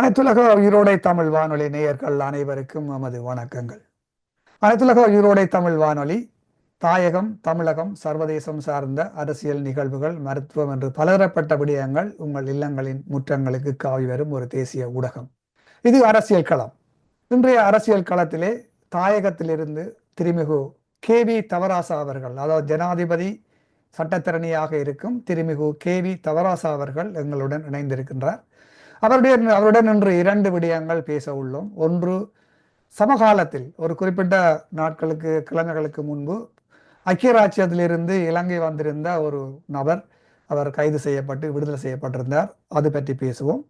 அனைத்துலக உயிரோடை தமிழ் வானொலி நேயர்கள் அனைவருக்கும் நமது வணக்கங்கள். அனைத்துலக உயிரோடை தமிழ் வானொலி தாயகம் தமிழகம் சர்வதேசம் சார்ந்த அரசியல் நிகழ்வுகள் மருத்துவம் என்று பலதரப்பட்ட விடயங்கள் உங்கள் இல்லங்களின் முற்றங்களுக்கு காவி வரும் ஒரு தேசிய ஊடகம். இது அரசியல் களம். இன்றைய அரசியல் களத்திலே தாயகத்திலிருந்து திருமிகு கே வி தவராசா அவர்கள் அதாவது ஜனாதிபதி சட்டத்திறனியாக இருக்கும் திருமிகு கே வி தவராசா அவர்கள் எங்களுடன் இணைந்திருக்கின்றார். அவருடைய அவருடன் இன்று இரண்டு விடயங்கள் பேச உள்ளோம். ஒன்று சமகாலத்தில் ஒரு குறிப்பிட்ட நாட்களுக்கு கிழமைகளுக்கு முன்பு ஐக்கிய ராச்சியத்திலிருந்து இலங்கை வந்திருந்த ஒரு நபர் அவர் கைது செய்யப்பட்டு விடுதலை செய்யப்பட்டிருந்தார். அது பற்றி பேசுவோம்.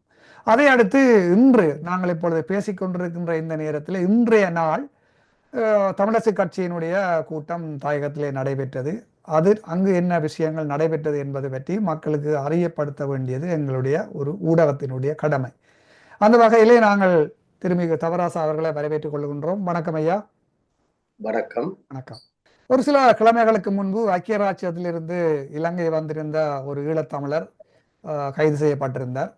அதை அடுத்து இன்று நாங்கள் இப்பொழுது பேசிக்கொண்டிருக்கின்ற இந்த நேரத்தில் இன்றைய நாள் தமிழரசு கட்சியினுடைய கூட்டம் தாயகத்திலே நடைபெற்றது. அது அங்கு என்ன விஷயங்கள் நடைபெற்றது என்பது பற்றி மக்களுக்கு அறியப்படுத்த வேண்டியது எங்களுடைய ஒரு ஊடகத்தினுடைய கடமை. அந்த வகையிலே நாங்கள் திருமிகு தவராசா அவர்களை வரவேற்றுக் கொள்கின்றோம். வணக்கம் ஐயா. வணக்கம். வணக்கம். ஒரு சில கிழமைகளுக்கு முன்பு ஐக்கிய ராச்சியத்திலிருந்து இலங்கை வந்திருந்த ஒரு ஈழத்தமிழர் கைது செய்யப்பட்டிருந்தார்.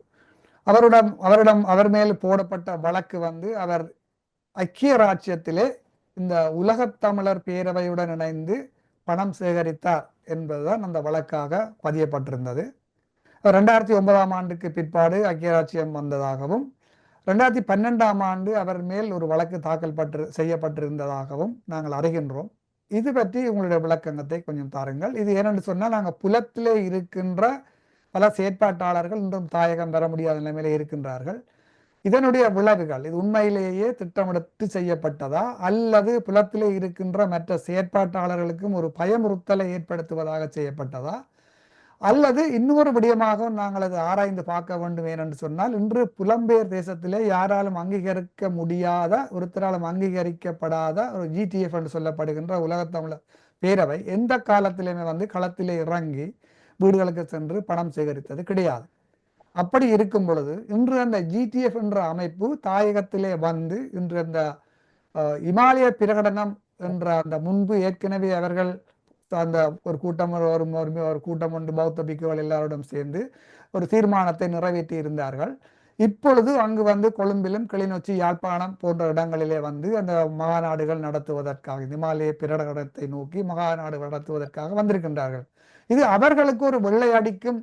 அவரிடம் அவரிடம் அவர் மேல் போடப்பட்ட வழக்கு வந்து அவர் ஐக்கிய ராச்சியத்திலே இந்த உலகத் தமிழர் பேரவையுடன் இணைந்து பணம் சேகரித்தார் என்பதுதான் அந்த வழக்காக பதியப்பட்டிருந்தது. ரெண்டாயிரத்தி ஒன்பதாம் ஆண்டுக்கு பிற்பாடு ஐக்கியராட்சியம் வந்ததாகவும் ரெண்டாயிரத்தி பன்னெண்டாம் ஆண்டு அவர் மேல் ஒரு வழக்கு தாக்கல் பட்டு செய்யப்பட்டிருந்ததாகவும் நாங்கள் அறிகின்றோம். இது பற்றி உங்களுடைய விளக்கங்கத்தை கொஞ்சம் தாருங்கள். இது ஏனென்று சொன்னால் நாங்கள் புலத்திலே இருக்கின்ற பல செயற்பாட்டாளர்கள் இன்றும் தாயகம் பெற முடியாத நிலைமையிலே இருக்கின்றார்கள். இதனுடைய விளைவுகள் இது உண்மையிலேயே திட்டமிட்டு செய்யப்பட்டதா? அல்லது புலத்திலே இருக்கின்ற மற்ற செயற்பாட்டாளர்களுக்கும் ஒரு பயமுறுத்தலை ஏற்படுத்துவதாக செய்யப்பட்டதா? அல்லது இன்னொரு விடயமாக நாங்கள் அது ஆராய்ந்து பார்க்க வேண்டும் ஏனென்று சொன்னால் இன்று புலம்பெயர் தேசத்திலே யாராலும் அங்கீகரிக்க முடியாத ஒருத்தராலும் அங்கீகரிக்கப்படாத ஒரு ஜிடிஎஃப் என்று சொல்லப்படுகின்ற உலகத்தமிழர் பேரவை எந்த காலத்திலுமே வந்து களத்திலே இறங்கி வீடுகளுக்கு சென்று பணம் சேகரித்தது கிடையாது. அப்படி இருக்கும் பொழுது இன்று அந்த ஜிடிஎஃப் என்ற அமைப்பு தாயகத்திலே வந்து இன்று அந்த இமாலய பிரகடனம் என்ற அந்த முன்பு ஏற்கனவே அவர்கள் அந்த ஒரு கூட்டம் ஒரு ஒரு கூட்டம் ஒன்று பௌத்த பிக்குகள் எல்லாரோடும் சேர்ந்து ஒரு தீர்மானத்தை நிறைவேற்றி இருந்தார்கள். இப்பொழுது அங்கு வந்து கொழும்பிலும் கிளிநொச்சி யாழ்ப்பாணம் போன்ற இடங்களிலே வந்து அந்த மகாநாடுகள் நடத்துவதற்காக இமாலய பிரகடனத்தை நோக்கி மகாநாடு நடத்துவதற்காக வந்திருக்கின்றார்கள். இது அவர்களுக்கு ஒரு வெள்ளை அடிக்கும்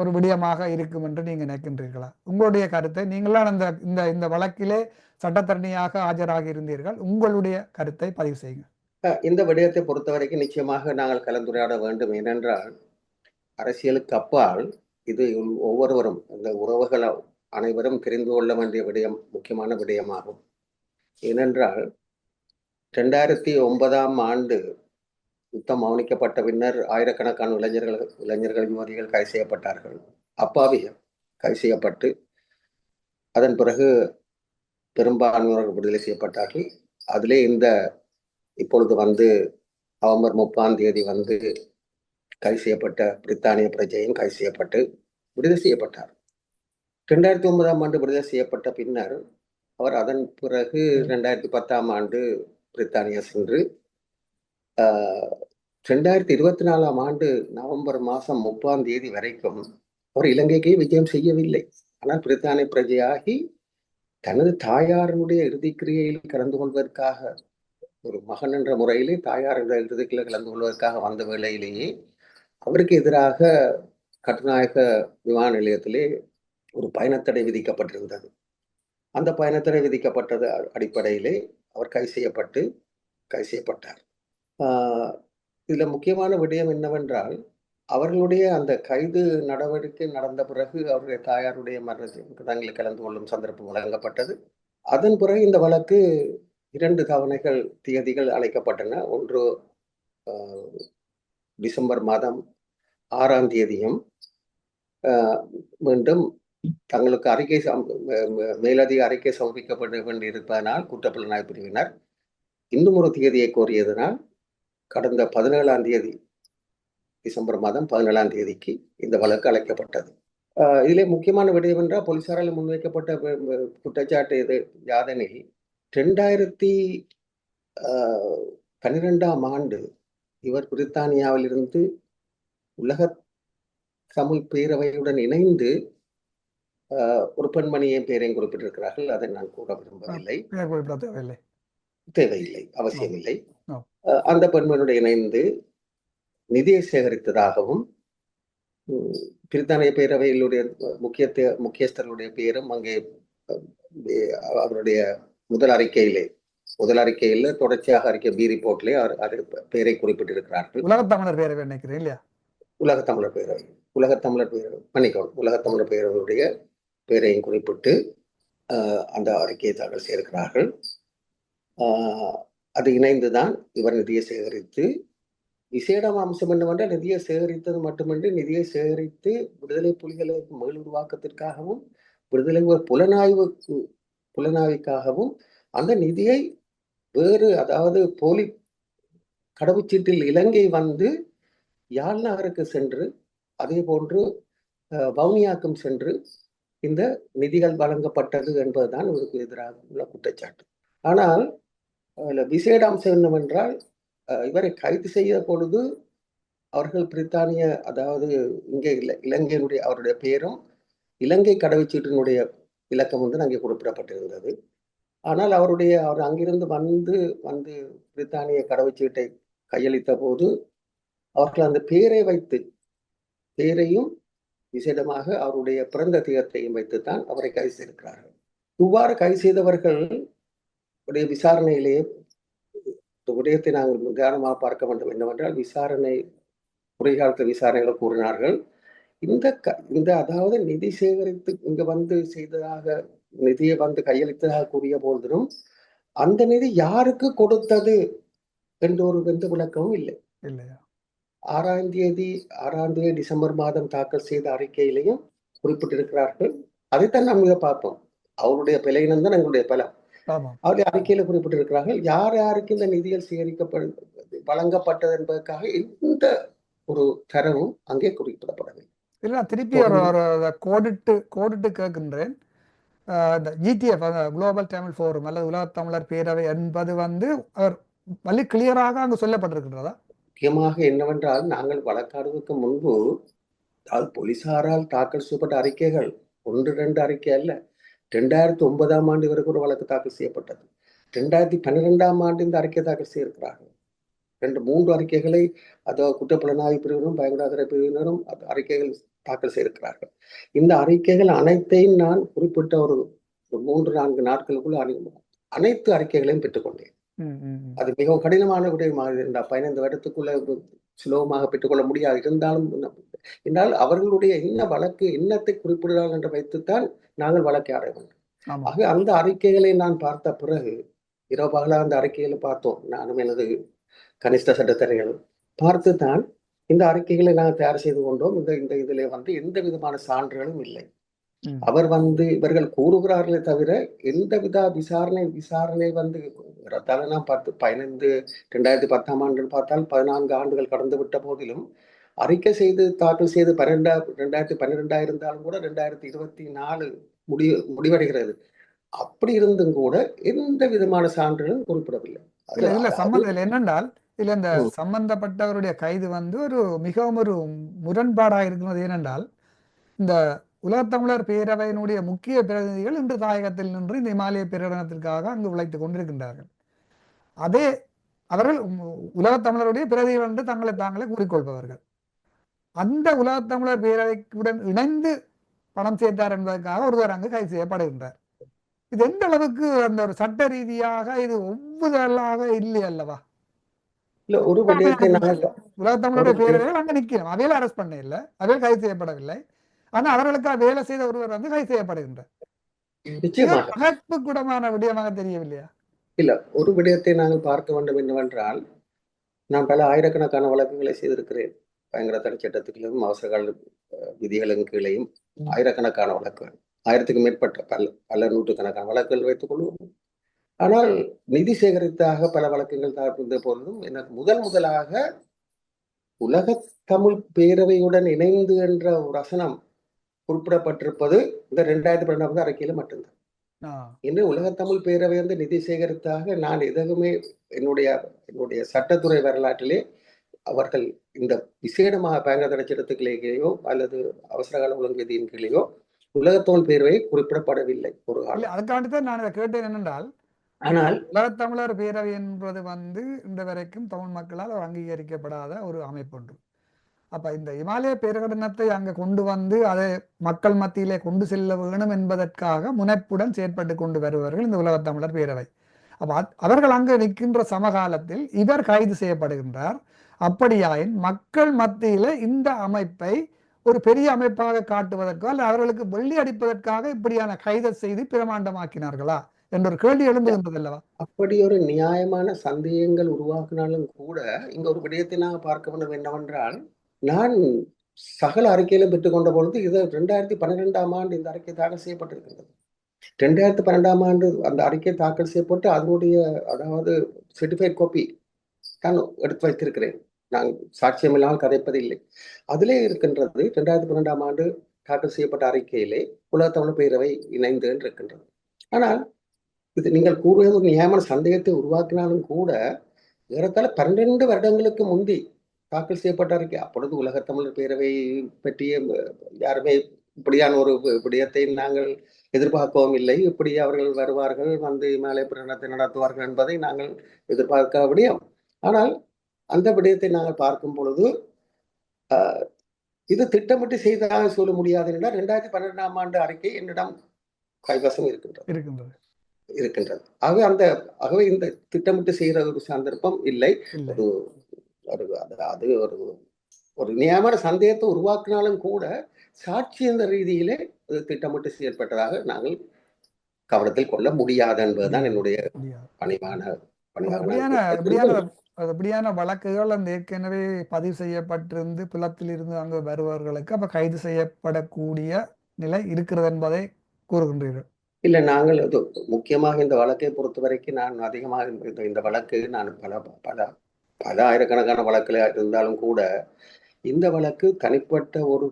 ஒரு விடயமாக இருக்கும் என்று நீங்கள் நினைக்கின்றீர்களா? உங்களுடைய கருத்தை நீங்களாம் அந்த இந்த இந்த வழக்கிலே சட்டத்தரணியாக ஆஜராகி இருந்தீர்கள். உங்களுடைய கருத்தை பதிவு செய்யுங்க இந்த விடயத்தை பொறுத்தவரைக்கும் நிச்சயமாக நாங்கள் கலந்துரையாட வேண்டும். ஏனென்றால் அரசியலுக்கு அப்பால் இது ஒவ்வொருவரும் இந்த உறவுகள் அனைவரும் தெரிந்து கொள்ள வேண்டிய விடயம் முக்கியமான விடயமாகும். ஏனென்றால் ரெண்டாயிரத்தி ஒன்பதாம் ஆண்டு யுத்தம் மௌனிக்கப்பட்ட பின்னர் ஆயிரக்கணக்கான இளைஞர்கள் இளைஞர்கள் யுவதிகள் கைது செய்யப்பட்டார்கள். அப்பாவிகள் கைது செய்யப்பட்டு அதன் பிறகு பெரும்பான்மையினர் விடுதலை செய்யப்பட்டார்கள். அதிலே இந்த இப்பொழுது வந்து நவம்பர் முப்பாம் தேதி வந்து கைது செய்யப்பட்ட பிரித்தானிய பிரஜையும் கைது செய்யப்பட்டு விடுதலை செய்யப்பட்டார். ரெண்டாயிரத்தி ஒன்பதாம் ஆண்டு விடுதலை செய்யப்பட்ட பின்னர் அவர் அதன் பிறகு ரெண்டாயிரத்தி பத்தாம் ஆண்டு பிரித்தானியா சென்று ரெண்டாயிரத்தி இருபத்தி நாலாம் ஆண்டு நவம்பர் மாதம் முப்பாம் தேதி வரைக்கும் அவர் இலங்கைக்கே விஜயம் செய்யவில்லை. ஆனால் பிரித்தானிய பிரஜையாகி தனது தாயாரினுடைய இறுதிக்கிரியையில் கலந்து கொள்வதற்காக ஒரு மகன் என்ற முறையிலே தாயார் என்ற இறுதிக்கில் கலந்து கொள்வதற்காக வந்த வேளையிலேயே அவருக்கு எதிராக கட்டுநாயக விமான நிலையத்திலே ஒரு பயணத்தடை விதிக்கப்பட்டிருந்தது. அந்த பயணத்தடை விதிக்கப்பட்டது அடிப்படையிலே அவர் கைது செய்யப்பட்டு கைது செய்யப்பட்டார். இதில் முக்கியமான விடயம் என்னவென்றால் அவர்களுடைய அந்த கைது நடவடிக்கை நடந்த பிறகு அவருடைய தாயாருடைய மரணத்தில் கலந்து கொள்ளும் சந்தர்ப்பம் வழங்கப்பட்டது. அதன் பிறகு இந்த வழக்கு இரண்டு தவணைகள் தேதிகள் அழைக்கப்பட்டன. ஒன்று டிசம்பர் மாதம் ஆறாம் தேதியும் மீண்டும் தங்களுக்கு அறிக்கை மே- மேலதிக அறிக்கை சமர்ப்பிக்கப்பட வேண்டியிருப்பதனால் குற்றப்புலனாய்வு பிரிவினர் இன்னும் ஒரு தேதியை கோரியதனால் கடந்த பதினேழாம் தேதி டிசம்பர் மாதம் பதினேழாம் தேதிக்கு இந்த வழக்கு அழைக்கப்பட்டது. இதிலே முக்கியமான விடயம் என்றால் போலீசாரால் முன்வைக்கப்பட்ட குற்றச்சாட்டு இது யாதெனில் ரெண்டாயிரத்தி ஆஹ் பன்னிரெண்டாம் ஆண்டு இவர் பிரித்தானியாவிலிருந்து உலக தமிழ் பேரவையுடன் இணைந்து ஆஹ் ஒரு பெண்மணியின் பெயரையும் குறிப்பிட்டிருக்கிறார்கள். அதை நான் கூற விரும்பவில்லை. தேவையில்லை அவசியமில்லை. அந்த பெண்மணியுடன் இணைந்து நிதியை சேகரித்ததாகவும் பிரித்தானிய பேரவையிலுடைய முக்கிய முக்கியஸ்தர்களுடைய பெயரும் அங்கே அவருடைய முதல் அறிக்கையிலே முதல் அறிக்கையில தொடர்ச்சியாக அறிக்கை பி ரிப்போர்ட்லே அவர் அது பெயரை குறிப்பிட்டிருக்கிறார்கள். உலகத் தமிழர் பேரவை நினைக்கிறேன் இல்லையா? உலகத் தமிழர் பேரவை உலகத் தமிழர் பேரவை மன்னிக்கவும் உலகத் தமிழர் பேரவையுடைய பெயரையும் குறிப்பிட்டு அந்த அறிக்கையை தாக்கல் செய்திருக்கிறார்கள். அது இணைந்துதான் இவர் நிதியை சேகரித்து விசேடம் அம்சம் என்னவென்றால் நிதியை சேகரித்தது மட்டுமின்றி நிதியை சேகரித்து விடுதலை புலிகளை மேல் உருவாக்கத்திற்காகவும் விடுதலை புலனாய்வு புலனாய்வுக்காகவும் அந்த நிதியை வேறு அதாவது போலி கடவுச்சீட்டில் இலங்கை வந்து யாழ் நகருக்கு சென்று அதே போன்று வவுனியாக்கம் வவுனியாக்கும் சென்று இந்த நிதிகள் வழங்கப்பட்டது என்பதுதான் இவருக்கு எதிராக உள்ள குற்றச்சாட்டு. ஆனால் அதில் விசேட அம்சம் என்னவென்றால் இவரை கைது செய்த பொழுது அவர்கள் பிரித்தானிய அதாவது இங்கே இல்லை இலங்கையினுடைய அவருடைய பெயரும் இலங்கை கடவுச்சீட்டினுடைய இலக்கம் வந்து அங்கே குறிப்பிடப்பட்டிருந்தது. ஆனால் அவருடைய அவர் அங்கிருந்து வந்து வந்து பிரித்தானிய கடவுச்சீட்டை கையளித்த போது அவர்கள் அந்த பேரை வைத்து பேரையும் விசேடமாக அவருடைய பிறந்த தேகத்தையும் வைத்துத்தான் அவரை கைது செய்திருக்கிறார்கள். இவ்வாறு கைது செய்தவர்கள் உடைய விசாரணையிலேயே விடயத்தை நாங்கள் நிதானமாக பார்க்க வேண்டும். என்னவென்றால் விசாரணை குறைகாலத்து விசாரணைகளை கூறினார்கள். இந்த க இந்த அதாவது நிதி சேகரித்து இங்க வந்து செய்ததாக நிதியை வந்து கையளித்ததாக கூறிய போதிலும் அந்த நிதி யாருக்கு கொடுத்தது என்ற ஒரு எந்த விளக்கமும் இல்லை. இல்லையா? ஆறாம் தேதி ஆறாம் தேதி டிசம்பர் மாதம் தாக்கல் செய்த அறிக்கையிலையும் குறிப்பிட்டிருக்கிறார்கள். அதைத்தான் நாம் இதை பார்ப்போம். அவருடைய பிழையினம் தான் எங்களுடைய பலம். அவருடைய அறிக்கையில குறிப்பிட்டிருக்கிறார்கள் யார் யாருக்கு இந்த நிதிகள் சேகரிக்கப்படு வழங்கப்பட்டது என்பதற்காக எந்த ஒரு தரவும் அங்கே குறிப்பிடப்படவில்லை. இல்லை நான் திருப்பி ஒரு கோடிட்டு கோடிட்டு கேட்கின்றேன். இந்த ஜிடிஎஃப் குளோபல் தமிழ் ஃபோரம் அல்லது உலகத் தமிழர் பேரவை என்பது வந்து வழி கிளியராக அங்கு சொல்லப்பட்டிருக்கின்றதா? முக்கியமாக என்னவென்றால் நாங்கள் வழக்காடுவதற்கு முன்பு போலீசாரால் தாக்கல் செய்யப்பட்ட அறிக்கைகள் ஒன்று ரெண்டு அறிக்கை அல்ல ரெண்டாயிரத்தி ஒன்பதாம் ஆண்டு வரைக்கும் ஒரு வழக்கு தாக்கல் செய்யப்பட்டது. ரெண்டாயிரத்தி பன்னிரெண்டாம் ஆண்டு இந்த அறிக்கை தாக்கல் செய்திருக்கிறார்கள். ரெண்டு மூன்று அறிக்கைகளை அதாவது குற்றப்புலனாய்வு பிரிவினரும் பயங்கரவாத பிரிவினரும் அறிக்கைகள் தாக்கல் செய்திருக்கிறார்கள். இந்த அறிக்கைகள் அனைத்தையும் நான் குறிப்பிட்ட ஒரு மூன்று நான்கு நாட்களுக்குள்ள அனை- அனைத்து அறிக்கைகளையும் பெற்றுக்கொண்டேன். அது மிகவும் கடினமான விடயமாக இருந்தால் பதினைந்து வருடத்துக்குள்ள சுலபமாக பெற்றுக்கொள்ள முடியாது. இருந்தாலும் என்றால் அவர்களுடைய என்ன வழக்கு என்னத்தை குறிப்பிடுகிறார்கள் என்று வைத்துத்தான் நாங்கள் வழக்கை ஆட வேண்டும். ஆக அந்த அறிக்கைகளை நான் பார்த்த பிறகு இரவு பகலாக அந்த அறிக்கைகளை பார்த்தோம். நானும் எனது கனிஷ்ட சட்டத்தரைகளும் பார்த்து தான் இந்த அறிக்கைகளை நாங்கள் தயார் செய்து கொண்டோம். இந்த இந்த இதிலே வந்து எந்த விதமான சான்றுகளும் இல்லை. அவர் வந்து இவர்கள் கூறுகிறார்களே தவிர எந்த வித விசாரணை விசாரணை வந்து ரத்தாலனா பத்து பதினைந்து ரெண்டாயிரத்தி பத்தாம் ஆண்டு பார்த்தால் பதினான்கு ஆண்டுகள் கடந்து விட்ட போதிலும் அறிக்கை செய்து தாக்கல் செய்து பன்னெண்டா ரெண்டாயிரத்தி பன்னிரெண்டா இருந்தாலும் கூட ரெண்டாயிரத்தி இருபத்தி நாலு முடி முடிவடைகிறது. அப்படி இருந்தும் கூட எந்த விதமான சான்றுகளும் குறிப்பிடவில்லை. இல்ல சம்மந்தம் இல்லை. என்னென்றால் இதுல இந்த. சம்பந்தப்பட்டவருடைய கைது வந்து ஒரு மிகவும் ஒரு முரண்பாடாக இருக்கிறது. ஏனென்றால் இந்த உலகத்தமிழர் பேரவையினுடைய முக்கிய பிரதிநிதிகள் இன்று தாயகத்தில் நின்று இந்த இமாலய பிரகடனத்திற்காக அங்கு உழைத்துக் கொண்டிருக்கின்றார்கள். அதே அவர்கள் உ- உலகத்தமிழருடைய பிரதிகள் என்று தங்களை தாங்களே கூறிக்கொள்பவர்கள். அந்த உலகத்தமிழர் பேரவையுடன் இணைந்து பணம் சேர்த்தார் என்பதற்காக ஒருவர் அங்கு கைது செய்யப்படுகின்றார். இது எந்த அளவுக்கு அந்த ஒரு சட்ட ரீதியாக இது ஒவ்வொருவராக இல்லை அல்லவா? உலகத்தமிழருடைய ஒரு- பேரவைகள் அங்க நிற்கிறோம் அவையில அரெஸ்ட் பண்ண இல்லை. அவையில் கைது செய்யப்படவில்லை. ஆனா அவர்களுக்கு வேலை செய்த ஒருவர் வந்து கைது செய்யப்படுகின்றார். பகப்பு கூடமான விடயமாக தெரியவில்லையா? இல்ல ஒரு விடயத்தை நாங்கள் பார்க்க வேண்டும் என்னவென்றால் நான் பல ஆயிரக்கணக்கான வழக்குகளை செய்திருக்கிறேன். பயங்கர தடை சட்டத்துக்குள்ளும் அவசர கால அஹ், விதிகளின் கீழையும். ஆயிரக்கணக்கான வழக்குகள் ஆயிரத்துக்கு மேற்பட்ட பல பல நூற்றுக்கணக்கான வழக்குகள் வைத்துக் கொள்வோம். ஆனால் நிதி சேகரித்தாக பல வழக்குகள் தாழ்ந்த பொழுதும் எனக்கு முதல் முதலாக உலக தமிழ் பேரவையுடன் இணைந்து என்ற ஒரு வசனம் குறிப்பிடப்பட்டிருப்பது இந்த ரெண்டாயிரத்தி பன்னெண்டாவது அறிக்கையில மட்டும்தான். ஆ, இன்னும் உலக தமிழ் பேரவை வந்து நிதி சேகரித்தாக நான் எதுவுமே என்னுடைய என்னுடைய சட்டத்துறை வரலாற்றிலே அவர்கள் இந்த விசேடமாக பயங்கர தடை சட்டத்துக்கிலேயோ அல்லது அவசரகால ஒழுங்கு விதியின் கீழேயோ உலகத்தமிழ் பேரவை குறிப்பிடப்படவில்லை ஒரு காலம். அதுக்காண்டி தான் நான் இதை கேட்டேன் என்னென்றால் ஆனால் உலகத்தமிழர் பேரவை என்பது வந்து இந்த வரைக்கும் தமிழ் மக்களால் அங்கீகரிக்கப்படாத ஒரு அமைப்பு ஒன்று. அப்ப இந்த இமாலய பேரகடனத்தை அங்க கொண்டு வந்து அதை மக்கள் மத்தியிலே கொண்டு செல்ல வேணும் என்பதற்காக முனைப்புடன் செயற்பட்டு கொண்டு வருபவர்கள் இந்த உலகத்தமிழர் பேரவை. அப்ப அவர்கள் அங்கு நிற்கின்ற சமகாலத்தில் இவர் கைது செய்யப்படுகின்றார். அப்படியாயின் மக்கள் மத்தியில இந்த அமைப்பை ஒரு பெரிய அமைப்பாக காட்டுவதற்கோ அல்ல அவர்களுக்கு வெள்ளி அடிப்பதற்காக இப்படியான கைதை செய்து பிரமாண்டமாக்கினார்களா என்ற ஒரு கேள்வி எழும்புகின்றது அல்லவா? அப்படி ஒரு நியாயமான சந்தேகங்கள் உருவாக்கினாலும் கூட இங்க ஒரு விடயத்தை நாங்கள் பார்க்க வேண்டும். என்னவென்றால் நான் சகல அறிக்கையிலும் பெற்றுக்கொண்ட பொழுது இது ரெண்டாயிரத்தி பன்னிரெண்டாம் ஆண்டு இந்த அறிக்கை தாக்கல் செய்யப்பட்டிருக்கின்றது. ரெண்டாயிரத்தி பன்னெண்டாம் ஆண்டு அந்த அறிக்கை தாக்கல் செய்யப்பட்டு அதனுடைய அதாவது சர்டிஃபைட் காப்பி நான் எடுத்து வைத்திருக்கிறேன். நான் சாட்சியம் இல்லாமல் கதைப்பதில்லை. அதிலே இருக்கின்றது ரெண்டாயிரத்தி பன்னெண்டாம் ஆண்டு தாக்கல் செய்யப்பட்ட அறிக்கையிலே உலகத்தமிழ் பேரவை இணைந்து என்று இருக்கின்றது. ஆனால் இது நீங்கள் கூறுவது ஒரு நியமன சந்தேகத்தை உருவாக்கினாலும் கூட ஏறத்தாழ பன்னிரண்டு வருடங்களுக்கு முந்தி தாக்கல் செய்யப்பட்ட அறிக்கை அப்பொழுது உலகத்தமிழர் பேரவை பற்றிய யாருமே இப்படியான ஒரு விடயத்தை நாங்கள் எதிர்பார்க்கவும் இல்லை. இப்படி அவர்கள் வருவார்கள் வந்து இமாலய பிரகடனத்தை நடத்துவார்கள் என்பதை நாங்கள் எதிர்பார்க்க விடயம். ஆனால் அந்த விடயத்தை நாங்கள் பார்க்கும் பொழுது ஆஹ், இது திட்டமிட்டு செய்ததாக சொல்ல முடியாது என்றால் ரெண்டாயிரத்தி பன்னிரெண்டாம் ஆண்டு அறிக்கை என்னிடம் கைவசம் இருக்கின்றது. இருக்கின்றது. இருக்கின்றது. ஆகவே அந்த ஆகவே இந்த திட்டமிட்டு செய்கிற ஒரு சந்தர்ப்பம் இல்லை. இல்லை. ஒரு ஒரு அது அது ஒரு ஒரு நியமன சந்தேகத்தை உருவாக்கினாலும் கூட சாட்சி என்ற ரீதியிலே அது திட்டமிட்டு செயல்பட்டதாக நாங்கள் கவனத்தில் கொள்ள முடியாது என்பதுதான் என்னுடைய பணிவான அப்படியான அப்படியான அது வழக்குகள் அந்த ஏற்கனவே பதிவு செய்யப்பட்டிருந்து புலத்தில் இருந்து அங்கு வருபவர்களுக்கு அப்ப கைது செய்யப்படக்கூடிய நிலை இருக்கிறது என்பதை கூறுகின்றீர்கள். இல்லை நாங்கள் அது முக்கியமாக இந்த வழக்கை பொறுத்த வரைக்கும் நான் அதிகமாக இந்த இந்த வழக்கு நான் பல பல பல ஆயிரக்கணக்கான வழக்கில் இருந்தாலும் கூட இந்த வழக்கு தனிப்பட்ட ஒரு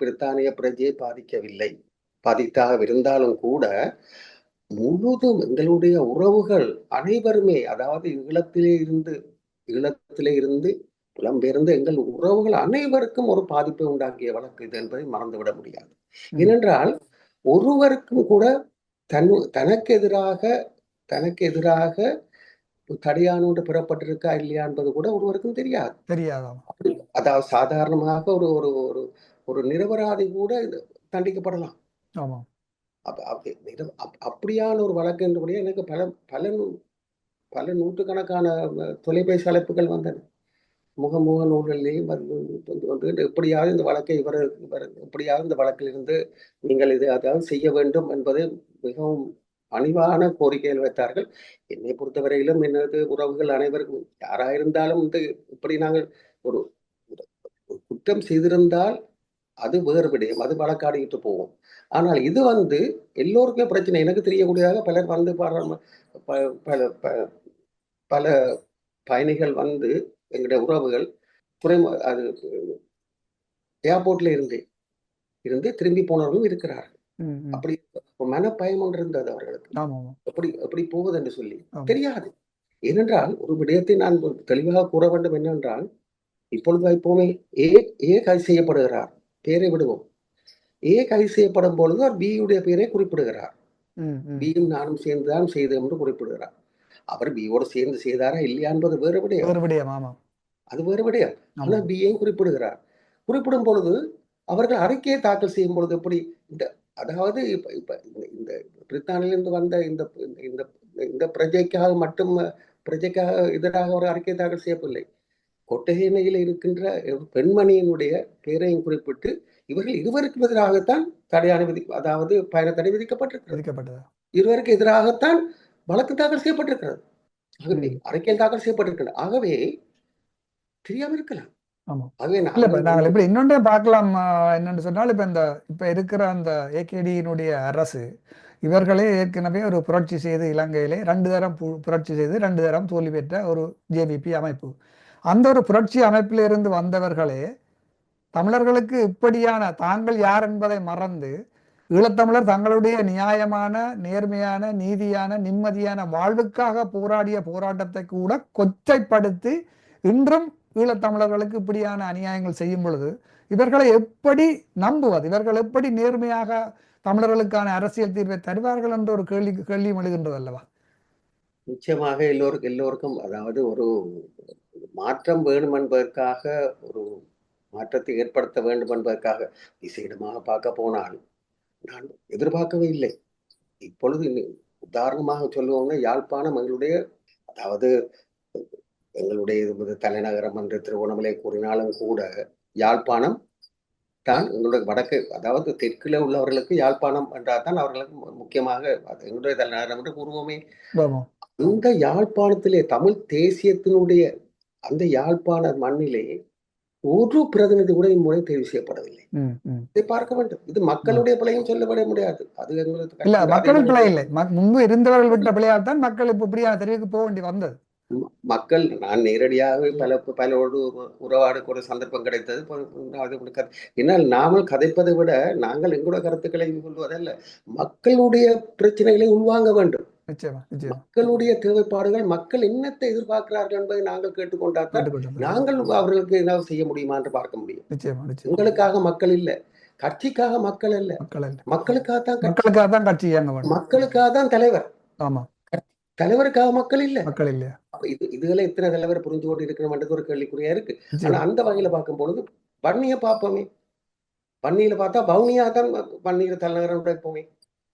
பிரித்தானிய பிரஜையை பாதிக்கவில்லை பாதித்தாக இருந்தாலும் கூட முழுதும் எங்களுடைய உறவுகள் அனைவருமே அதாவது ஈழத்திலே இருந்து ஈழத்திலே இருந்து புலம்பெயர்ந்து எங்கள் உறவுகள் அனைவருக்கும் ஒரு பாதிப்பை உண்டாக்கிய வழக்கு இது என்பதை மறந்துவிட முடியாது. ஏனென்றால் ஒருவருக்கும் கூட தன் தனக்கு எதிராக தனக்கு எதிராக தடியான ஒன்று பெறப்பட்டிருக்கா இல்லையா என்பது கூட ஒருவருக்கும் தெரியாது. தெரியாதாம். அதாவது சாதாரணமாக ஒரு ஒரு ஒரு ஒரு நிரபராதி கூட தண்டிக்கப்படலாம். ஆமாம். அப்படியான ஒரு வழக்கு என்றபடியே எனக்கு பல பல நூ- பல நூற்றுக்கணக்கான தொலைபேசி அழைப்புகள் வந்தன. முகமுக நூல்களிலேயும் வந்து வந்து எப்படியாவது இந்த வழக்கை இவர் இவர் எப்படியாவது இந்த வழக்கிலிருந்து நீங்கள் இது அதாவது செய்ய வேண்டும் என்பதை மிகவும் பணிவான கோரிக்கைகள் வைத்தார்கள். என்னை பொறுத்தவரையிலும் எனது உறவுகள் அனைவருக்கும் யாராயிருந்தாலும் வந்து இப்படி நாங்கள் ஒரு குற்றம் செய்திருந்தால் அது வேறு விடயம். அது வழக்காடிக்கிட்டு போவோம். ஆனால் இது வந்து எல்லோருக்குமே பிரச்சனை. எனக்கு தெரியக்கூடியதாக பலர் வந்து ப- பல ப- பல பயணிகள் வந்து எங்களுடைய உறவுகள் துறைமு அது ஏர்போர்ட்ல இருந்து இருந்து திரும்பி போனவர்களும் இருக்கிறார்கள். அப்படி மனப்பயம் ஒன்று இருந்தது அவர்களுக்கு. எப்படி எப்படி போவது என்று சொல்லி. தெரியாது. ஏனென்றால் ஒரு விடயத்தை நான் தெளிவாக கூற வேண்டும் என்னென்றால் இப்பொழுது வைப்போமே ஏ ஏ கைது செய்யப்படுகிறார் பேரை விடுவோம். ஏ கைது செய்யப்படும் பொழுது அவர் பியுடைய பேரை குறிப்பிடுகிறார். பியும் நானும் சேர்ந்துதான் செய்தோம் என்று குறிப்பிடுகிறார். அவர் பியோடு சேர்ந்து செய்தாரா இல்லையா என்பது வேறு விடயம். அது வேறு விடயம். ஆனால் பியையும் குறிப்பிடுகிறார். குறிப்பிடும் பொழுது அவர்கள் அறிக்கையை தாக்கல் செய்யும் பொழுது எப்படி இந்த அதாவது இப்ப இப்ப இந்த- பிரித்தானிலிருந்து வந்த இந்த இந்த- இந்த பிரஜைக்காக மட்டும் பிரஜைக்காக எதிராக ஒரு அறிக்கை தாக்கல் செய்யவில்லை கொட்டகைமையில் இருக்கின்ற பெண்மணியினுடைய பெயரையும் குறிப்பிட்டு இவர்கள் இருவருக்கும் எதிராகத்தான் தடையான விதி அதாவது பயண தடை விதிக்கப்பட்டிருக்கிறது. இருவருக்கு எதிராகத்தான் வழக்கு தாக்கல் செய்யப்பட்டிருக்கிறது. ஆகவே. அறிக்கையில் தாக்கல் செய்யப்பட்டிருக்கிறது ஆகவே தெரியாம இருக்கலாம். இப்ப நாங்கள் இப்படி இன்னொன்றே பார்க்கலாம் என்னன்னு சொன்னால் இப்ப இந்த இப்ப இருக்கிற அந்த ஏகேடியினுடைய அரசு இவர்களே ஏற்கனவே ஒரு புரட்சி செய்து இலங்கையிலே ரெண்டு தரம் புரட்சி செய்து ரெண்டு தரம் தோல்வி பெற்ற ஒரு ஜேவிபி அமைப்பு. அந்த ஒரு புரட்சி அமைப்பிலிருந்து வந்தவர்களே தமிழர்களுக்கு இப்படியான தாங்கள் யார் என்பதை மறந்து ஈழத்தமிழர் தங்களுடைய நியாயமான நேர்மையான நீதியான நிம்மதியான வாழ்வுக்காக போராடிய போராட்டத்தை கூட கொச்சைப்படுத்தி இன்றும் ஈழத்தமிழர்களுக்கு இப்படியான அநியாயங்கள் செய்யும் பொழுது இவர்களை எப்படி நம்புவது? இவர்கள் எப்படி நேர்மையாக தமிழர்களுக்கான அரசியல் தீர்வை தருவார்கள் என்ற ஒரு கேள்வி கேள்வியும் எழுகின்றது அல்லவா? நிச்சயமாக எல்லோருக்கும் எல்லோருக்கும் அதாவது ஒரு மாற்றம் வேணும் என்பதற்காக ஒரு மாற்றத்தை ஏற்படுத்த வேண்டும் என்பதற்காக விசேடமாக பார்க்க போனால் நான் எதிர்பார்க்கவே இல்லை. இப்பொழுது உதாரணமாக சொல்லுவோம்னா யாழ்ப்பாணம் எங்களுடைய அதாவது எங்களுடைய இது தலைநகரம் என்று திருவண்ணாமலை கூறினாலும் கூட யாழ்ப்பாணம் தான் எங்களுடைய வடக்கு அதாவது தெற்குல உள்ளவர்களுக்கு யாழ்ப்பாணம் என்றால் தான் அவர்களுக்கு முக்கியமாக எங்களுடைய தலைநகரம் என்று கூறுவோமே. அந்த யாழ்ப்பாணத்திலே தமிழ் தேசியத்தினுடைய அந்த யாழ்ப்பாண மண்ணிலே ஒரு பிரதிநிதி கூட இம்முறை தேர்வு செய்யப்படவில்லை. இதை பார்க்க வேண்டும். இது மக்களுடைய பிழையும் சொல்லப்பட முடியாது. அது எங்களுக்கு இல்ல கஷ்டம். மக்கள் அதே பிழை இல்லை. ம- முன்பு இருந்தவர்கள் விட்ட பிழையால் தான் மக்கள் இப்ப இப்படியான தெரிவுக்கு போக வேண்டி வந்தது. மக்கள் நான் நேரடியாக பல பலரோடு உறவாட கூட சந்தர்ப்பம் கிடைத்தது. என்னால் நாமல் கதைப்பதை விட நாங்கள் எங்களுடைய கருத்துக்களை சொல்வதல்ல மக்களுடைய பிரச்சனைகளை உள்வாங்க வேண்டும். மக்களுடைய தேவைப்பாடுகள் மக்கள் என்னத்தை எதிர்பார்க்கிறார்கள் என்பதை நாங்கள் கேட்டுக்கொண்டால் நாங்கள் அவர்களுக்கு ஏதாவது செய்ய முடியுமா என்று பார்க்க முடியும். உங்களுக்காக மக்கள் இல்ல. கட்சிக்காக மக்கள் அல்ல. மக்கள் அல்ல. மக்களுக்காக தான். மக்களுக்காக தான் கட்சி மக்களுக்காக தான் தலைவர். ஆமா. தலைவருக்காக மக்கள் இல்ல. மக்கள் அப்ப இது இதுகளை எத்தனை தலைவர் புரிஞ்சு கொண்டு இருக்கணும்ன்றது ஒரு கேள்விக்குறியா இருக்கு. ஆனா அந்த வகையில பார்க்கும் பொழுது வன்னிய பார்ப்போமே. வன்னியில பார்த்தா பவுனியா தான் வன்னியில தலைநகரம் இருப்போமே.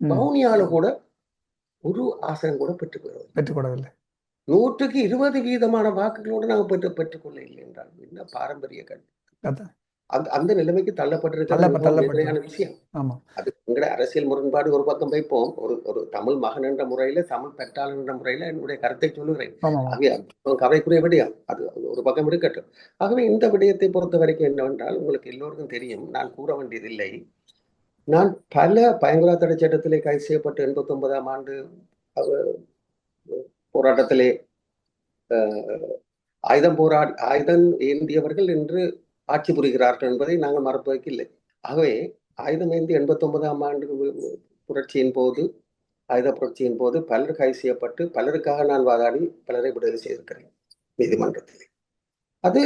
பவுனியால கூட ஒரு ஆசனம் கூட பெற்றுக்கொள்வது பெற்றுக்கொள்ளவில்லை நூற்றுக்கு இருபது வீதமான வாக்குகளோடு நாங்கள் பெற்று பெற்றுக்கொள்ள இல்லை என்றால் என்ன பாரம்பரிய கல்வி. அந்த அந்த நிலைமைக்கு தள்ளப்பட்டிருக்கிறது தள்ளப்ப- மிகவும் தள்ளப்பட்டு. வேதனையான விஷயம். அது எங்கட அரசியல் முரண்பாடு ஒரு பக்கம் வைப்போம். ஒரு ஒரு தமிழ் மகன் என்ற முறையில தமிழ் பெற்றாளன் என்ற முறையில என்னுடைய கருத்தை சொல்லுகிறேன். ஆகவே கவலைக்குரிய விடயம். அது ஒரு பக்கம் இருக்கட்டும். ஆகவே இந்த விடயத்தை பொறுத்த வரைக்கும் என்னவென்றால் உங்களுக்கு எல்லோருக்கும் தெரியும் நான் கூற வேண்டியதில்லை. நான் பல பயங்கர தடை சட்டத்திலே கைது செய்யப்பட்டு எண்பத்தி ஒன்பதாம் ஆண்டு போராட்டத்திலே ஆயுதம் போராடி ஆயுதம் ஏந்தியவர்கள் இன்று ஆட்சி புரிகிறார்கள் என்பதை நாங்கள் மறப்பதற்கு இல்லை ஆகவே ஆயுதம் ஐந்து எண்பத்தி ஒன்பதாம் ஆண்டு புரட்சியின் போது ஆயுத புரட்சியின் போது பலர் கைது செய்யப்பட்டு பலருக்காக நான் வாதாடி பலரை விடுதலை செய்திருக்கிறேன் நீதிமன்றத்தில். அது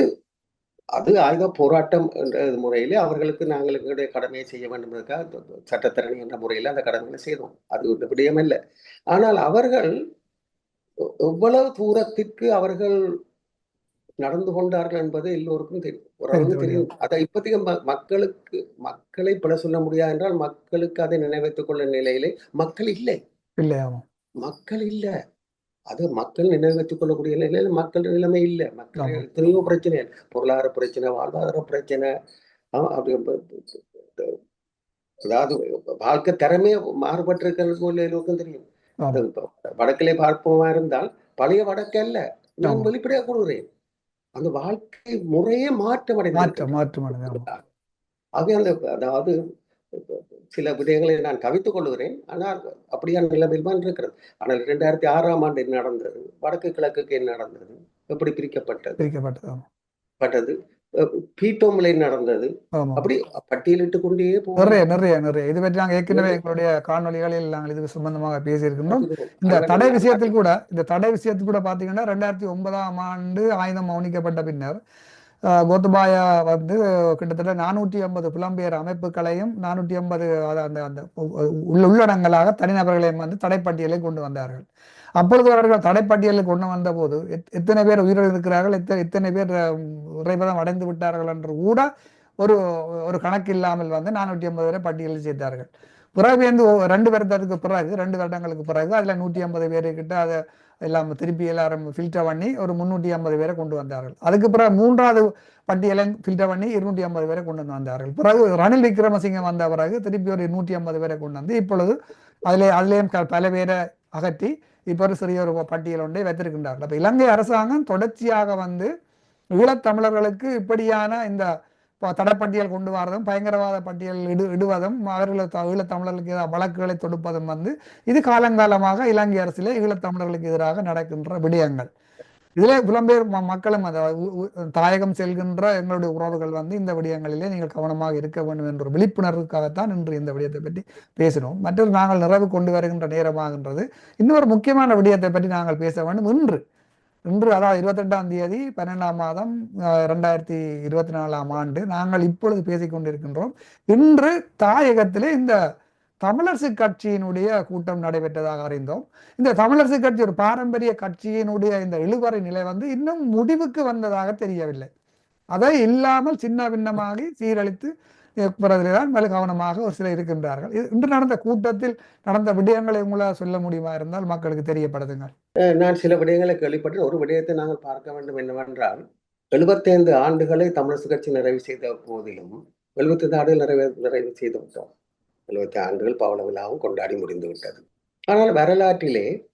அது ஆயுத போராட்டம் என்ற முறையிலே அவர்களுக்கு நாங்கள் எங்களுடைய கடமையை செய்ய வேண்டும் என்பதற்காக சட்டத்தரணி என்ற முறையில் அந்த கடமைகளை செய்தோம். அது விடயமில்லை. விடயம் இல்லை ஆனால் அவர்கள் எவ்வளவு தூரத்திற்கு அவர்கள் நடந்து கொண்டார்கள் என்பது எல்லோருக்கும் தெரியும். ஓரளவுக்கு தெரியும், அதை இப்போதைக்கு மக்களுக்கு மக்களை பல சொல்ல முடியாது என்றால் மக்களுக்கு அதை நினைவைத்துக் கொள்ள நிலையிலே மக்கள் இல்லை. மக்கள் இல்ல. அது மக்கள் நினைவு வைத்துக் கொள்ளக்கூடிய நிலையில மக்கள் நிலைமை இல்ல. மக்கள். எத்தனையோ பிரச்சனை. பொருளாதார பிரச்சனை வாழ்வாதார பிரச்சனை. அப்படி அதாவது வாழ்க்கை திறமே மாறுபட்டிருக்கிறது எல்லோருக்கும் தெரியும். வடக்கிலே பார்ப்போமா இருந்தால் பழைய வடக்கு அல்ல. நான். வெளிப்படையா கூறுகிறேன். அந்த வாழ்க்கை முறையே மாற்றம் மாற்றம் மாற்றம் அடைந்தது, ஆமா. ஆகவே அந்த அதாவது சில விடயங்களை நான் கவித்துக் கொள்கிறேன். ஆனால் அப்படியான நிலைமையில் தான் இருக்கிறது. ஆனால் இரண்டாயிரத்தி ஆறாம் ஆண்டு என்ன நடந்தது? வடக்கு கிழக்குக்கு என்ன நடந்தது? எப்படி பிரிக்கப்பட்டது? பிரிக்கப்பட்டது பட்டது. பீட்டோமில் நடந்தது. அப்படி பட்டியலிட்டு கொண்டே. நிறைய நிறைய நிறைய. இது பற்றி நாங்கள் ஏற்கனவே எங்களுடைய காணொளிகளில் நாங்கள் இது சம்பந்தமாக பேசியிருக்கின்றோம் இந்த தடை விஷயத்தில் கூட இந்த தடை விஷயத்தில் கூட பார்த்தீங்கன்னா ரெண்டாயிரத்தி ஒன்பதாம் ஆண்டு ஆயுதம் மௌனிக்கப்பட்ட பின்னர் கோத்தபாயா வந்து கிட்டத்தட்ட நானூற்றி ஐம்பது புலம்பெயர் அமைப்புகளையும் நானூற்றி ஐம்பது அந்த அந்த உள்ளடங்களாக தனிநபர்களையும் வந்து தடைப்பட்டியலை கொண்டு வந்தார்கள். அப்பொழுது அவர்கள் தடைப்பட்டியலில் கொண்டு வந்த போது எத்- எத்தனை பேர் உயிரிழந்திருக்கிறார்கள் எத்தனை எத்தனை பேர் அஹ், இறைபதம் அடைந்து விட்டார்கள் என்று கூட ஒரு ஒரு கணக்கு இல்லாமல் வந்து நானூற்றி ஐம்பது பேரை பட்டியலில் செய்தார்கள் பிறகு வந்து ரெண்டு வருடத்துக்கு பிறகு ரெண்டு வருடங்களுக்கு பிறகு அதில் நூற்றி ஐம்பது பேருக்கிட்ட அதை எல்லாம் திருப்பி எல்லாரும் ஃபில்டர் பண்ணி ஒரு முன்னூற்றி ஐம்பது பேரை கொண்டு வந்தார்கள். அதுக்கு பிறகு மூன்றாவது பட்டியலை ஃபில்டர் பண்ணி இருநூற்றி ஐம்பது பேரை கொண்டு வந்து வந்தார்கள். பிறகு ரணில் விக்ரமசிங்கம் வந்த பிறகு திருப்பி ஒரு நூற்றி ஐம்பது பேரை கொண்டு வந்து இப்பொழுது அதிலே அதிலேயும் க- பல பேரை அகற்றி இப்போ ஒரு சிறிய ஒரு பட்டியல் ஒன்றை வைத்திருக்கின்றார்கள். அப்போ இலங்கை அரசாங்கம் தொடர்ச்சியாக வந்து ஈழத்தமிழர்களுக்கு இப்படியான இந்த தடைப்பட்டியல் கொண்டு வரதும் பயங்கரவாத பட்டியல் இடு இடுவதும் அவர்களை த- ஈழத்தமிழர்களுக்கு எதிராக வழக்குகளை தொடுப்பதும் வந்து இது காலங்காலமாக இலங்கை அரசிலே ஈழத்தமிழர்களுக்கு எதிராக நடக்கின்ற விடயங்கள். இதிலே புலம்பெயர் ம- மக்களும் அதை தாயகம் செல்கின்ற எங்களுடைய உறவுகள் வந்து இந்த விடயங்களிலே நீங்கள் கவனமாக இருக்க வேண்டும் என்ற ஒரு விழிப்புணர்வுக்காகத்தான் இன்று இந்த விடயத்தை பற்றி பேசினோம். மற்றொரு நாங்கள் நிறைவு கொண்டு வருகின்ற நேரமாகின்றது. இன்னொரு முக்கியமான விடயத்தை பற்றி நாங்கள் பேச வேண்டும். இன்று இன்று அதாவது இருபத்தெட்டாம் தேதி பன்னெண்டாம் மாதம் ரெண்டாயிரத்தி இருபத்தி நாலாம் ஆண்டு நாங்கள் இப்பொழுது பேசிக்கொண்டிருக்கின்றோம் இன்று தாயகத்திலே இந்த தமிழரசு கட்சியினுடைய கூட்டம் நடைபெற்றதாக அறிந்தோம். இந்த தமிழரசு கட்சி ஒரு பாரம்பரிய கட்சியினுடைய இந்த இழுவறை நிலை வந்து இன்னும் முடிவுக்கு வந்ததாக தெரியவில்லை. அதை இல்லாமல் சின்ன பின்னமாகி சீரழித்து இருப்பதிலே தான் கவனமாக ஒரு சிலர் இருக்கின்றார்கள். இது- இன்று நடந்த கூட்டத்தில் நடந்த விடயங்களை உங்களால் சொல்ல முடியுமா இருந்தால் மக்களுக்கு தெரியப்படுத்துங்கள். நான் சில விடயங்களை கேள்விப்பட்டு ஒரு விடயத்தை நாங்கள் பார்க்க வேண்டும் என்னவென்றால் எழுபத்தைந்து ஆண்டுகளை தமிழரசு கட்சி நிறைவு செய்த போதிலும் எழுபத்தைந்து ஆண்டுகள் நிறைவே நிறைவு செய்து விட்டோம். எழுபத்தி ஆண்டுகள் பவள விழாவும் கொண்டாடி முடிந்து விட்டது. ஆனால் வரலாற்றிலே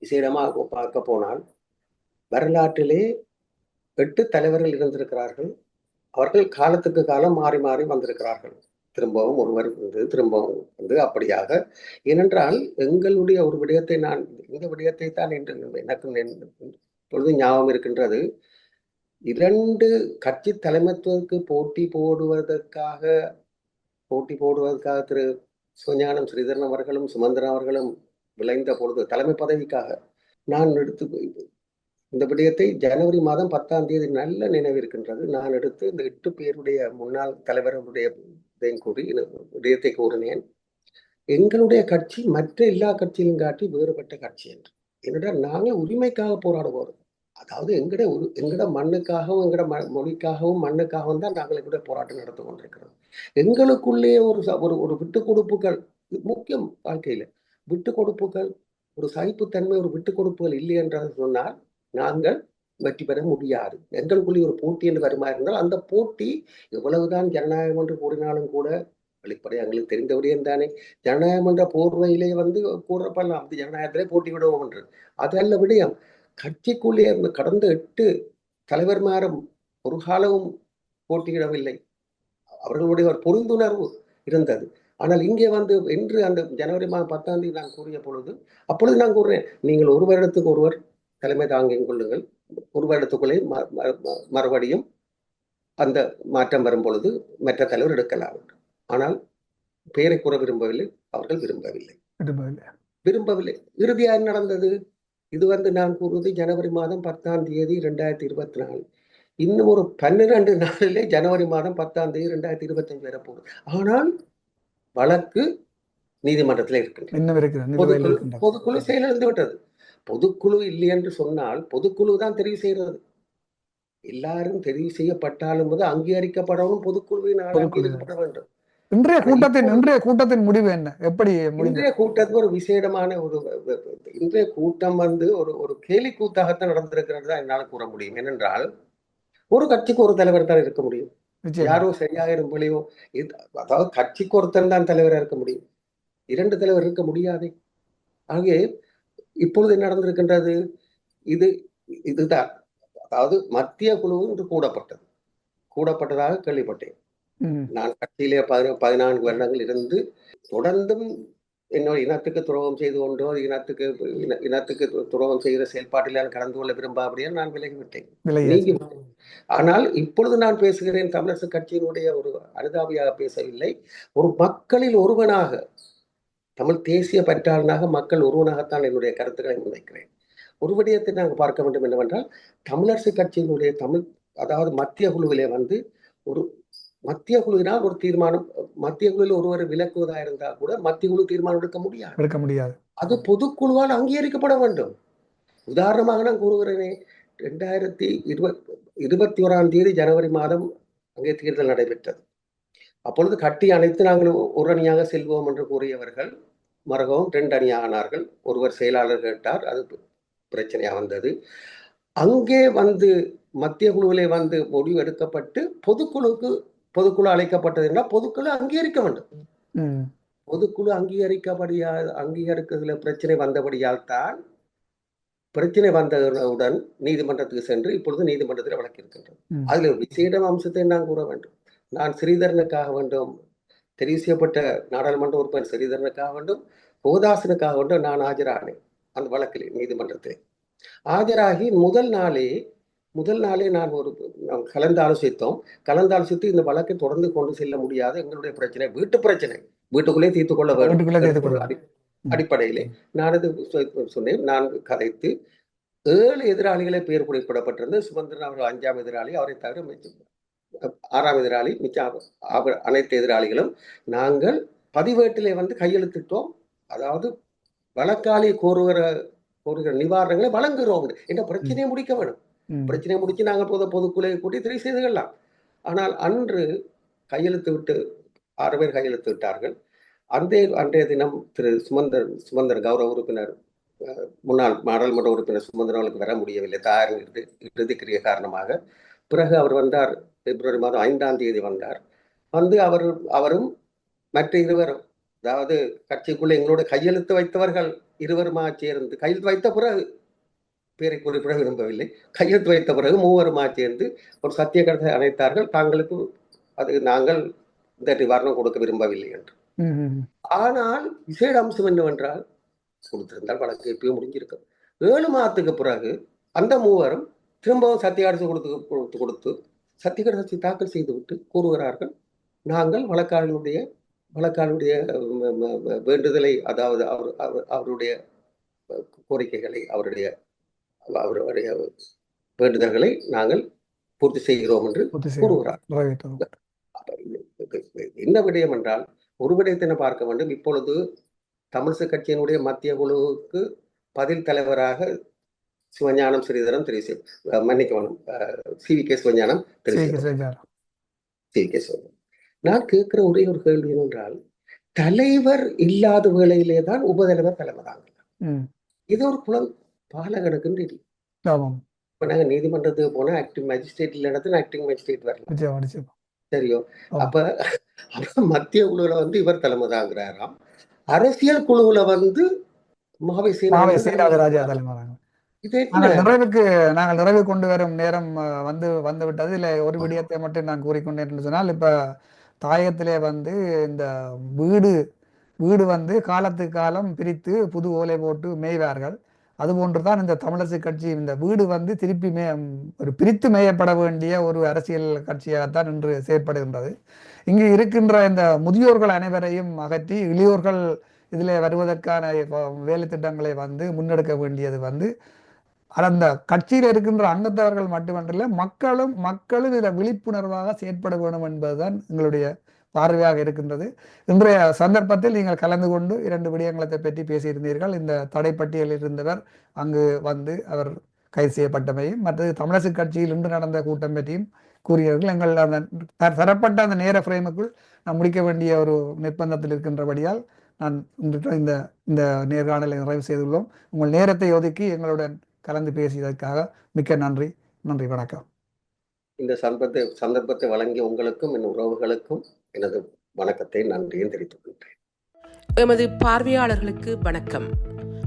விசேடமாக பார்க்க போனால் வரலாற்றிலே எட்டு தலைவர்கள் இருந்திருக்கிறார்கள். அவர்கள் காலத்துக்கு காலம் மாறி மாறி வந்திருக்கிறார்கள். திரும்பவும் ஒருவர் வந்து திரும்பவும் வந்து அப்படியாக. ஏனென்றால் எங்களுடைய ஒரு விடயத்தை நான் இந்த விடயத்தை தான் என்று எனக்கு பொழுது ஞாபகம் இருக்கின்றது. இரண்டு கட்சி தலைமைத்துவத்துக்கு போட்டி போடுவதற்காக போட்டி போடுவதற்காக திரு சுஞானம் ஸ்ரீதரன் அவர்களும் சுமந்திரன் அவர்களும் விளைந்த பொழுது தலைமை பதவிக்காக நான் எடுத்து இந்த விடயத்தை ஜனவரி மாதம் பத்தாம் தேதி நல்ல நினைவு இருக்கின்றது. நான் எடுத்து இந்த எட்டு பேருடைய முன்னாள் தலைவர்களுடைய இதையும் கூறி விடயத்தை கூறினேன். எங்களுடைய கட்சி மற்ற எல்லா கட்சியிலும் காட்டி வேறுபட்ட கட்சி என்று. என்னடா நாங்கள் உரிமைக்காக போராடுவோம். அதாவது எங்கட ஒரு எங்கட மண்ணுக்காகவும் எங்கட ம மொழிக்காகவும் மண்ணுக்காகவும் தான் நாங்கள் எங்களுடைய போராட்டம் நடத்தி கொண்டிருக்கிறோம். எங்களுக்குள்ளேயே ஒரு ச- ஒரு ஒரு விட்டு கொடுப்புகள் முக்கியம் வாழ்க்கையில். விட்டு கொடுப்புகள் ஒரு சகிப்புத்தன்மை ஒரு விட்டு கொடுப்புகள் இல்லை என்று சொன்னால் நாங்கள் வெற்றி பெற முடியாது. எங்களுக்குள்ளே ஒரு போட்டி என்று வருமா இருந்தால் அந்த போட்டி எவ்வளவுதான் ஜனநாயகம் என்று கூறினாலும் கூட வெளிப்படையாக எங்களுக்கு தெரிந்த விடயம் தானே. ஜனநாயகம் என்ற போர்வையிலே வந்து கூறப்படலாம். அந்த ஜனநாயகத்திலே போட்டி விடுவோம் என்று. அது அல்ல விடயம். கட்சிக்குள்ளே இருந்த கடந்த எட்டு தலைவர்மாரும் ஒரு காலமும் போட்டியிடவில்லை. அவர்களுடைய ஒரு பொருந்துணர்வு இருந்தது. ஆனால் இங்கே வந்து என்று அந்த ஜனவரி மாதம் பத்தாம் தேதி நான் கூறிய பொழுது அப்பொழுது நான் கூறுறேன் நீங்கள் ஒரு வருடத்துக்கு ஒருவர் தலைமை தாங்கிக் கொள்ளுங்கள். ஒரு வருடத்துக்குள்ளே மறுபடியும் அந்த மாற்றம் வரும் பொழுது மற்ற தலைவர் எடுக்கலாம். ஆனால் பெயரை கூற விரும்பவில்லை அவர்கள் விரும்பவில்லை. விரும்பவில்லை. இறுதியாக நடந்தது? இது வந்து நான் கூறுவது ஜனவரி மாதம் பத்தாம் தேதி ரெண்டாயிரத்தி இருபத்தி நாலு இன்னும் ஒரு பன்னிரண்டு நாளிலே ஜனவரி மாதம் பத்தாம் தேதி ரெண்டாயிரத்தி இருபத்தஞ்சு வரப்போகுது. ஆனால் வழக்கு நீதிமன்றத்தில் இருக்கின்றது. பொதுக்குழு செயலிழந்து விட்டது. பொதுக்குழு இல்லை என்று சொன்னால் பொதுக்குழு தான் தெரிவு செய்கிறது. எல்லாரும் தெரிவு செய்யப்பட்டாலும் போது அங்கீகரிக்கப்படவும் பொதுக்குழுவினால் பொதுக்குழு. அங்கீகரிக்கப்பட வேண்டும். இன்றைய கூட்டத்தின் இன்றைய கூட்டத்தின் முடிவு என்ன? எப்படி இன்றைய கூட்டத்துக்கு ஒரு விசேடமான ஒரு இன்றைய கூட்டம் வந்து ஒரு ஒரு கேலி கூத்தாகத்தான் நடந்திருக்கிறது தான் என்னால் கூற முடியும். ஏனென்றால் ஒரு கட்சிக்கு ஒரு தலைவர் தான் இருக்க முடியும். யாரோ சரியாக இரும்பொழியோ இது- அதாவது கட்சிக்கு ஒருத்தன் தான் தலைவராக இருக்க முடியும். இரண்டு தலைவர் இருக்க முடியாது. ஆகவே இப்பொழுது என்ன நடந்திருக்கின்றது? இது இதுதான். அதாவது மத்திய குழு இன்று கூடப்பட்டது. கூடப்பட்டதாக கேள்விப்பட்டேன். நான் கட்சியிலே பதின பதினான்கு வருடங்கள் இருந்து தொடர்ந்தும் என்னோட இனத்துக்கு துரோகம் செய்து கொண்டோ இனத்துக்கு இன- இனத்துக்கு துரோகம் செய்கிற செயல்பாட்டில் நான் கலந்து கொள்ள விரும்பாபடியே நான் விலகிவிட்டேன். ஆனால் இப்பொழுது நான் பேசுகிறேன் தமிழரசு கட்சியினுடைய ஒரு அனுதாபியாக பேசவில்லை. ஒரு மக்களில் ஒருவனாக தமிழ் தேசிய பற்றாளனாக மக்கள் ஒருவனாகத்தான் என்னுடைய கருத்துக்களை முன்வைக்கிறேன் ஒரு விடயத்தை நாங்கள் பார்க்க வேண்டும் என்னவென்றால் தமிழரசு கட்சியினுடைய தமிழ் அதாவது மத்திய குழுவிலே வந்து ஒரு மத்திய குழுவினால் ஒரு தீர்மானம் மத்திய குழுவில் ஒருவர் விலக்குவதா இருந்தால் கூட மத்திய குழு தீர்மானம் எடுக்க முடியாது. எடுக்க முடியாது. அது பொதுக்குழுவால் அங்கீகரிக்கப்பட வேண்டும். உதாரணமாக நான் கூறுகிறேனே ரெண்டாயிரத்தி இருபத் இருபத்தி ஓராம் தேதி ஜனவரி மாதம் அங்கே தேர்தல் நடைபெற்றது. அப்பொழுது கட்டி அணைத்து நாங்கள் ஒரு அணியாக செல்வோம் என்று கூறியவர்கள் மரகவும் ரெண்டு அணியானார்கள் ஒருவர் செயலாளர் கேட்டார் அது பிரச்சனையா வந்தது அங்கே வந்து மத்திய குழுவிலே வந்து முடிவு எடுக்கப்பட்டு பொதுக்குழுவுக்கு பொதுக்குழு அழைக்கப்பட்டது என்றால் பொதுக்குழு அங்கீகரிக்க வேண்டும். பொதுக்குழு அங்கீகரிக்கப்படியா அங்கீகரிக்கிறதுல பிரச்சனை வந்தபடியால் தான் பிரச்சனை வந்தவுடன் நீதிமன்றத்துக்கு சென்று இப்பொழுது நீதிமன்றத்தில் வழக்கு இருக்கின்றது. ம். அதில் விசேட அம்சத்தை நான் கூற வேண்டும். நான் ஸ்ரீதரனுக்காக வேண்டும். தெரிவு செய்யப்பட்ட நாடாளுமன்ற உறுப்பினர் ஸ்ரீதரனுக்காக வேண்டும் ரோதாசனுக்காக வேண்டும் நான் ஆஜரானேன் அந்த வழக்கில் நீதிமன்றத்தில். ஆஜராகி முதல் நாளே முதல் நாளே நான் ஒரு நாம் கலந்து ஆலோசித்தோம். கலந்து ஆலோசித்து இந்த வழக்கை தொடர்ந்து கொண்டு செல்ல முடியாது எங்களுடைய பிரச்சனை வீட்டு பிரச்சனை. வீட்டுக்குள்ளே தீர்த்து கொள்ள வேண்டும். அடிப்படையிலே. நான் இது சொன்னேன். நான் கதைத்து ஏழு எதிராளிகளை பெயர் குறிப்பிடப்பட்டிருந்த சுமந்திரன் அவர்கள் அஞ்சாம் எதிராளி அவரை தவிர மிச்சம் ஆறாம் எதிராளி அவர் அனைத்து எதிராளிகளும் நாங்கள் பதிவேட்டிலே வந்து கையெழுத்திட்டோம். அதாவது வழக்காளி கோருகிற கோருகிற நிவாரணங்களை வழங்குகிறோம். என்ற பிரச்சனையை முடிக்க வேணும். பிரச்சனையை முடிச்சு நாங்கள் பொது பொதுக்குழுவை கூட்டி தெரிவு செய்து கொள்ளலாம் ஆனால் அன்று கையெழுத்து விட்டு ஆறு பேர் கையெழுத்து விட்டார்கள். அந்த அன்றைய தினம் திரு சுமந்தர் சுமந்தர் கௌரவ உறுப்பினர் முன்னாள் நாடாளுமன்ற உறுப்பினர் சுமந்தர் அவர்களுக்கு வர முடியவில்லை. தாயார் இறுதி இறுதிக்கிரிய காரணமாக பிறகு அவர் வந்தார். பிப்ரவரி மாதம் ஐந்தாம் தேதி வந்தார். வந்து அவர் அவரும் மற்ற இருவரும் அதாவது கட்சிக்குள்ள எங்களோட கையெழுத்து வைத்தவர்கள் இருவருமா சேர்ந்து கையெழுத்து வைத்த பிறகு பேரை குறிப்பிட விரும்பவில்லை கையெழுத்து வைத்த பிறகு மூவருமா சேர்ந்து ஒரு சத்திய கடத்தை அணைத்தார்கள். தாங்களுக்கு அது நாங்கள் இந்த நிவாரணம் கொடுக்க விரும்பவில்லை என்று. ஆனால் விசேட அம்சம் என்னவென்றால் கொடுத்திருந்தால் வழக்கு எப்பயும் முடிஞ்சிருக்கும். ஏழு மாதத்துக்கு பிறகு அந்த மூவரும் திரும்பவும் சத்தியாரசு கொடுத்து கொடுத்து கொடுத்து சத்தியகடசி தாக்கல் செய்துவிட்டு கூறுகிறார்கள் நாங்கள் வழக்காளனுடைய வழக்காளனுடைய வேண்டுதலை அதாவது அவர் அவர்- அவருடைய கோரிக்கைகளை அவருடைய அவருடைய வேண்டுதல்களை நாங்கள் பூர்த்தி செய்கிறோம் என்று கூறுகிறார். என்ன விடயம் என்றால் ஒரு விடயத்தினை பார்க்க வேண்டும். இப்பொழுது தமிழிசை கட்சியினுடைய மத்திய குழுவுக்கு பதில் தலைவராக சிவஞானம் செய் அஹ் மன்னிக்கணும் சி வி கே சிவஞானம் சரி. C K Sivagnanam. நான் கேட்கிற ஒரே ஒரு கேள்வி என்னென்றால் தலைவர் இல்லாத வேளையிலே தான் உபதலைவர் தலைமை தாங்க. இது ஒரு குளம் ஆமாம். இப்ப நாங்க நீதிமன்றத்துக்கு போனா ஆக்டிவ் மேஜிஸ்ட்ரேட் இல்ல ஆக்டிங் மேஜிஸ்ட்ரேட் வரலாம். சரியோ. அப்ப அப்ப மத்திய குழுவுல வந்து இவர் தலைமை தாங்கிறாராம். அரசியல் குழுவுல வந்து மாவை மாவை சீனாவை நிறைவுக்கு நாங்கள் நிறைவு கொண்டு வரும் நேரம் வந்து வந்து விட்டது. இல்லை ஒரு விடயத்தை மட்டும் நான் கூறிக்கொண்டேன் என்று சொன்னால் இப்ப தாயகத்திலே வந்து இந்த வீடு வீடு வந்து காலத்துக்கு காலம் பிரித்து புது ஓலை போட்டு மேய்வார்கள். அதுபோன்று தான் இந்த தமிழரசு கட்சி இந்த வீடு வந்து திருப்பி மே ஒரு பிரித்து மேயப்பட வேண்டிய ஒரு அரசியல் கட்சியாகத்தான் இன்று செயற்படுகின்றது. இங்கு இருக்கின்ற இந்த முதியோர்கள் அனைவரையும் அகற்றி இளையோர்கள் இதில் வருவதற்கான வேலை திட்டங்களை வந்து முன்னெடுக்க வேண்டியது வந்து அந்த கட்சியில் இருக்கின்ற அங்கத்தவர்கள் மட்டுமன்றல்ல மக்களும் மக்களும் இதில் விழிப்புணர்வாக செயற்பட வேண்டும் என்பதுதான் எங்களுடைய பார்வையாக இருக்கின்றது. இன்றைய சந்தர்ப்பத்தில் நீங்கள் கலந்து கொண்டு இரண்டு விடயங்களை பற்றி பேசியிருந்தீர்கள். இந்த தடைப்பட்டியலில் இருந்தவர் அங்கு வந்து அவர் கைது செய்யப்பட்டமையும் மற்றது தமிழரசு கட்சியில் இன்று நடந்த கூட்டம் பற்றியும் கூறியவர்கள். எங்கள் அந்த த- தரப்பட்ட அந்த நேர ஃப்ரேமுக்குள் நான் முடிக்க வேண்டிய ஒரு நிர்பந்தத்தில் இருக்கின்றபடியால் நான் இந்த இந்த நேர்காணலை நிறைவு செய்துள்ளோம். உங்கள் நேரத்தை ஒதுக்கி எங்களுடன் கலந்து பேசியதற்காக மிக்க நன்றி. நன்றி வணக்கம். இந்த சந்தர்ப்பத்தை சந்தர்ப்பத்தை வழங்கிய உங்களுக்கும் என் உறவுகளுக்கும் எனது வணக்கத்தை நன்றியும் தெரிவித்துக் கொள்கிறேன். எமது பார்வையாளர்களுக்கு வணக்கம்.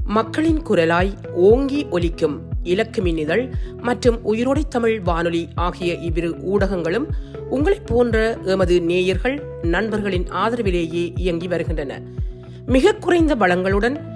மக்களின் குரலாய் ஓங்கி ஒலிக்கும் இலக்கு மின்னிதழ் மற்றும் உயிரோடை தமிழ் வானொலி ஆகிய இவ்விரு ஊடகங்களும் உங்களைப் போன்ற எமது நேயர்கள் நண்பர்களின் ஆதரவிலேயே இயங்கி வருகின்றன. மிக குறைந்த வளங்களுடன்